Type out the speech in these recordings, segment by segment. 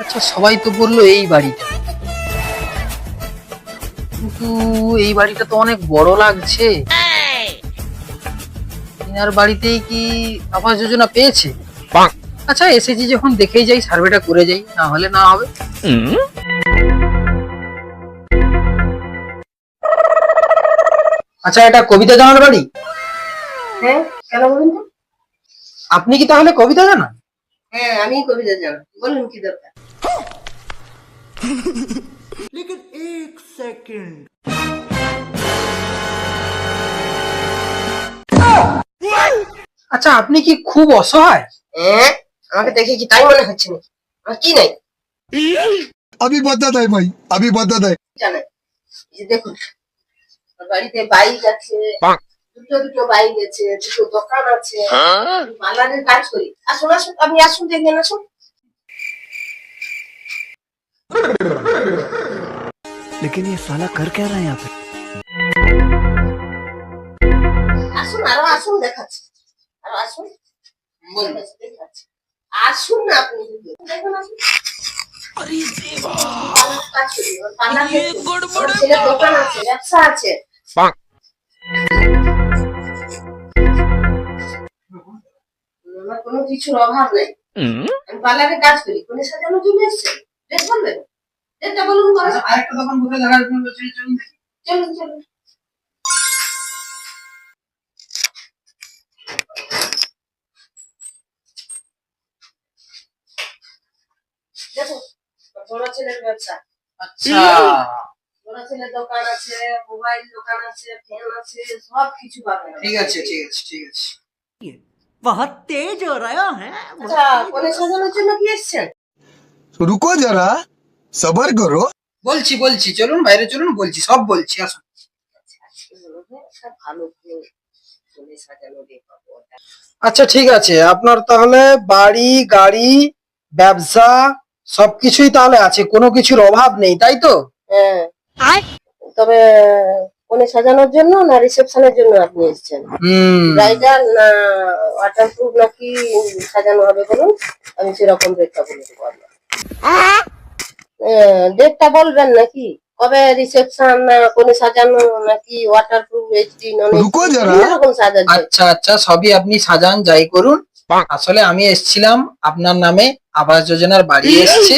আচ্ছা সবাই তো বলল এই বাড়িটা। কিন্তু এই বাড়িটা তো অনেক বড় লাগছে। ইনার বাড়িতেই কি আবাস যোজনা পেয়েছে? আচ্ছা এসেছি যখন দেখেই যাই সার্ভেটা করে যাই না হলে না হবে। আচ্ছা এটা কবিতা জানার বাড়ি? হ্যাঁ কেন বলুন তো? আপনি কি তাহলে কবিতা জানান? হ্যাঁ আমি কবিতা জানি বলুন কি দরকার আচ্ছা আপনি কি খুব অসহায় হ্যাঁ আমাকে দেখে কি তাই মনে হচ্ছে নাকি আমার কি নাই अभी बदत है भाई अभी बदत है জানেন এই যে দেখুন আমার বাড়িতে বাইক আছে দুটো দুটো বাইক আছে দুটো দোকান আছে আমি পার্লারের কাজ করি আসুন আসুন আপনি আসুন দেখবেন আসুন लेकिन ये साला कर क्या रहा है यहाँ पे আসুন আরো আসুন দেখাচ্ছি আরো আসুন বলবেন দেখাচ্ছি আসুন না আপনি দেখুন আসুন পার্লার কাজ করি, আমার পার্লার দেখুন। আমার ছেলের দোকান আছে ব্যবসা আছে আমার কোনো কিছুর অভাব নেই। আমি পার্লারে কাজ করি কোনে সাজানোর জন্য এসছে ড্রেস বলবেন। ড্রেসটা বলুন বলো। আচ্ছা, আরেকটা দোকান কোথায়? দেখা যাবে চলুন, চলুন চলুন চলুন। দেখো বড় ছেলের ব্যবসা। আচ্ছা। বড় ছেলের দোকান আছে মোবাইল দোকান আছে ফ্যান আছে সব কিছু পাবেন। ঠিক আছে ঠিক আছে ঠিক আছে। बहुत तेज हो रहा है আচ্ছা কোনে সাজানোর জন্য কি এসছেন तो रुको जरा सबर करो বলছি বলছি চলুন বাইরে চলুন বলছি সব বলছি আসুন আজকে মনে হয় একটা ভালো কোনো কোনে সাজানো দেখাবো আচ্ছা ঠিক আছে আপনার তাহলে বাড়ি গাড়ি ব্যবসা সবকিছুই তাহলে আছে কোনো কিছুর অভাব নেই তাই তো হ্যাঁ তবে কোনে সাজানোর জন্য না রিসেপশনের জন্য আপনি এসেছেন? হুম। ব্রাইডাল না ওয়াটারপ্রুফ নাকি সাজানো হবে বলুন? আমি সেরকম ডেটটা বলে দেবো ডেটটা বলবেন নাকি? কবে রিসেপশন না কোনে সাজানো নাকি ওয়াটারপ্রুফ এইচডি নন। আচ্ছা আচ্ছা সবই আপনি সাজান যাই করুন। আসলে আমি এসেছিলাম আপনার নামে আবাস যোজনার বাড়ি এসছে।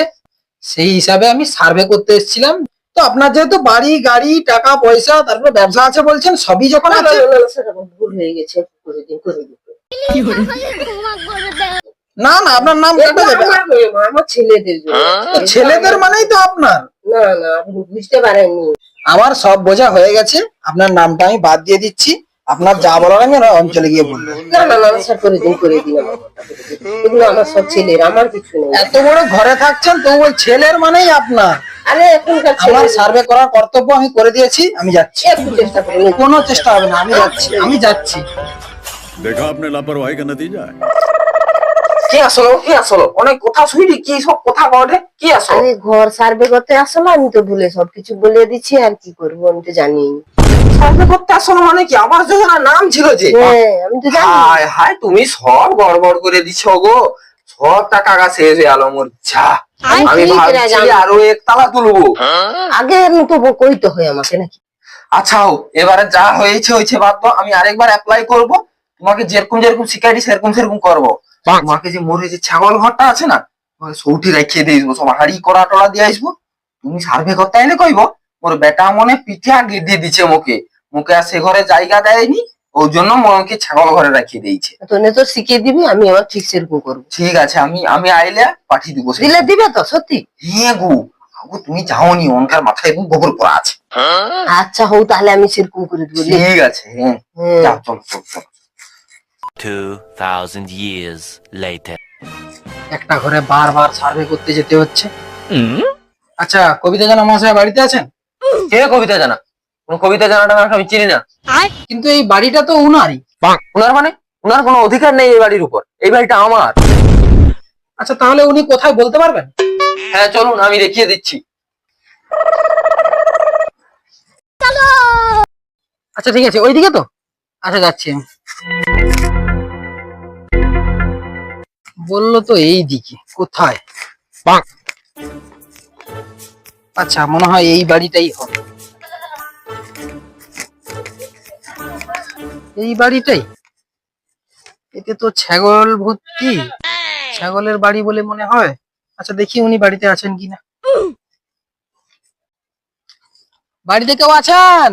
সেই হিসাবে আমি সার্ভে করতে এসেছিলাম। তো আপনার যেহেতু বাড়ি গাড়ি টাকা পয়সা তারপরে ব্যবসা আছে বলছেন সবই যখন আছে না, না, ভুল হয়ে গেছে করে দিন করে দিন। না না আপনার নাম কেটে দেবে আমার ছেলেদের জন্য। তো ছেলেদের মানেই তো আপনার। না না বুঝতে পারেননি। আমার সব বোঝা হয়ে গেছে আপনার নামটা আমি বাদ দিয়ে দিচ্ছি। আপনার যা বলার আমি অঞ্চলে গিয়ে বলব। না না না স্যার করে দিন করে দিন। এগুলো আমার সব ছেলের আমার কিছু নেই। এত বড় ঘরে থাকছেন তো ওই ছেলের মানেই আপনার। সার্ভে করার আমি কোনো চেষ্টা হবে না আমি যাচ্ছি আমি যাচ্ছি। আসলো? কি আসলো? অনেক কথা কি সব কথা কি ঘর সার্ভে করতে আমি তো ভুলে সবকিছু বলে দিচ্ছি আর কি করব আমি তো জানি করতে মানে কি? আমার যোজনার নাম ছিল যে হ্যাঁ আমি তো জানি। হায় হায় তুমি সব গড়বড় করে দিচ্ছ গো। সব টাকা শেষ হয়ে গেল মোর যা। আমি আমি ঠিক রে, ভাবছি আরও একতলা তুলবো। আগে আমি কইতে হয় আমাকে নাকি? আচ্ছা হোক, এবারে যা হয়েছে হয়েছে বাদ দাও। আমি আরেকবার অ্যাপ্লাই করব। তোমাকে যেরকম যেরকম শিখাইছি সেরকম সেরকম করব। তোমাকে যে মোরে যে ছাগল ঘরটা আছে না ওই সৌটি রাখিয়ে দিয়ে আসব সব হাড়ি করা টলা দিয়ে আসব। তুমি সার্ভে করতে আইলে কইব। মোর বেটা মনে পিঠে আগে দিয়ে দিছে মুখে মুখে আর সে ঘরে জায়গা দেয়নি ওই জন্য মনকে ছাগল ঘরে রাখিয়ে দিয়েছে। তো নে তো শিখিয়ে দিবি আমি আবার ঠিক সেরকম করব। ঠিক আছে আমি আমি আইলে পাঠিয়ে দিব। দিলে দিবে তো সত্যি? হ্যাঁ গো আগো তুমি যাওনি অনকার মাথায় এখন গোবর পড়া আছে। আচ্ছা হোক তাহলে আমি সেরকম করে দিব ঠিক আছে হ্যাঁ। যাও চল চল চল। 2,000 years later. একটা ঘরে বারবার সার্ভে করতে যেতে হচ্ছে। আচ্ছা কবিতা জানা মহাশয় বাড়িতে আছেন? কে কবিতা জানা। কোন কবিতা জানাটা আমি চিনি না। কিন্তু এই বাড়িটা তো উনারই। উনার মানে? উনার কোনো অধিকার নেই এই বাড়ির উপর। এই বাড়িটা আমার। আচ্ছা তাহলে উনি কোথায় বলতে পারবেন? হ্যাঁ চলুন আমি দেখিয়ে দিচ্ছি। আচ্ছা ঠিক আছে ওইদিকে তো? আচ্ছা যাচ্ছি বলল তো এই দিকে কোথায় আচ্ছা মনে হয় এই বাড়িটাই হবে। এই বাড়িটাই? এতে তো ছাগল ভর্তি। ছাগলের বাড়ি বলে মনে হয়। আচ্ছা দেখি উনি বাড়িতে আছেন কিনা। বাড়িতে কেউ আছেন?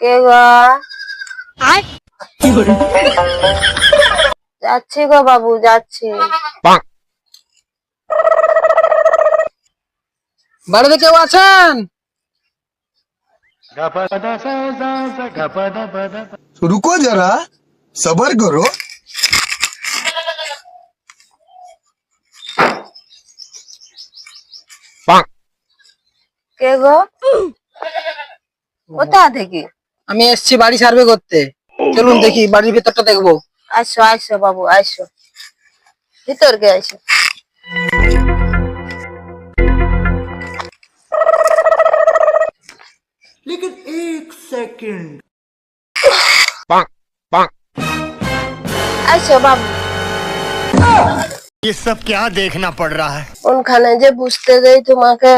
কে গো? যাচ্ছি গো বাবু যাচ্ছি। বাড়িতে কেউ আছেন? রুকো যারা সবার করো। কে গো? কোথা থেকে? আমি এসছি বাড়ি সার্ভে করতে। চলুন দেখি বাড়ির ভিতরটা দেখব। আসো আসো বাবু আসো। ভিতর গে আসো। लेकिन एक सेकंड আসো বাবু ये सब क्या देखना पड़ रहा है কোনখানে যে বুঝতে যাই তোমাকে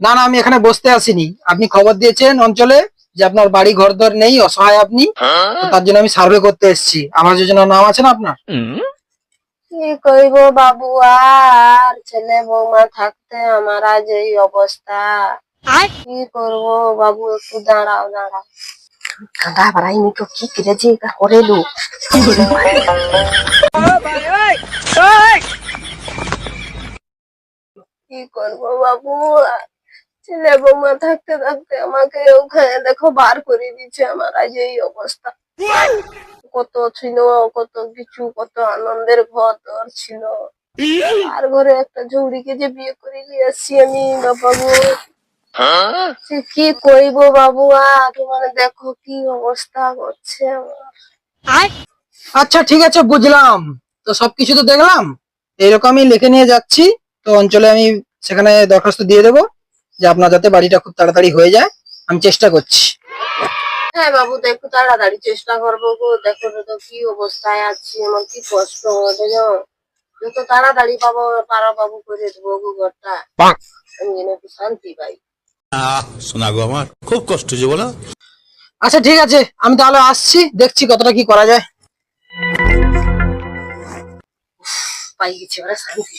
না না আমি এখানে বসতে আসিনি আপনি খবর দিয়েছেন অঞ্চলে যে আপনার বাড়ি ঘর দর নেই অসহায় আপনি তো তার জন্য আমি সার্ভে করতে এসেছি আমার যোজনার নাম আছে না আপনার কি কইব বাবু আর ছেলে বৌমা থাকতে আমার আজ এই অবস্থা কি করব বাবু, একটু দাঁড়াও দাঁড়াও। কাঁদা বাড়াইনি তো, কি করেছি এটা করে লো। কি করব বাবু? ছেলে বৌমা থাকতে থাকতে আমাকে ওখানে দেখো বার করে দিচ্ছে আমার, আজ এই অবস্থা। কত ছিল, কত কিছু, কত আনন্দের ঘর দর ছিল। আর ঘরে একটা ঝৌড়িকে যে বিয়ে করে নিয়ে আসছি আমি, বাবা গো। কি করিব বাবু? মানে দেখো কি অবস্থা আমার। আচ্ছা ঠিক আছে বুঝলাম। তো সবকিছু তো দেখলাম। এরকমই লিখে নিয়ে যাচ্ছি। তো অঞ্চলে আমি সেখানে দরখাস্ত দিয়ে দেবো যে আপনার যাতে বাড়িটা খুব তাড়াতাড়ি হয়ে যায়। আমি চেষ্টা করছি। হ্যাঁ বাবু তো একটু তাড়াতাড়ি চেষ্টা করব গো। দেখো তো কি অবস্থায় আছি আমার কি কষ্ট হচ্ছে যত তাড়াতাড়ি পাবো পারা বাবু করে দেবো গো ঘরটা। আমি যেন একটু শান্তি পাই। আমার। খুব কষ্ট যে বলো। আচ্ছা ঠিক আছে আমি তাহলে আসছি দেখছি কতটা কি করা যায়। পাই গেছি ওরা শান্তি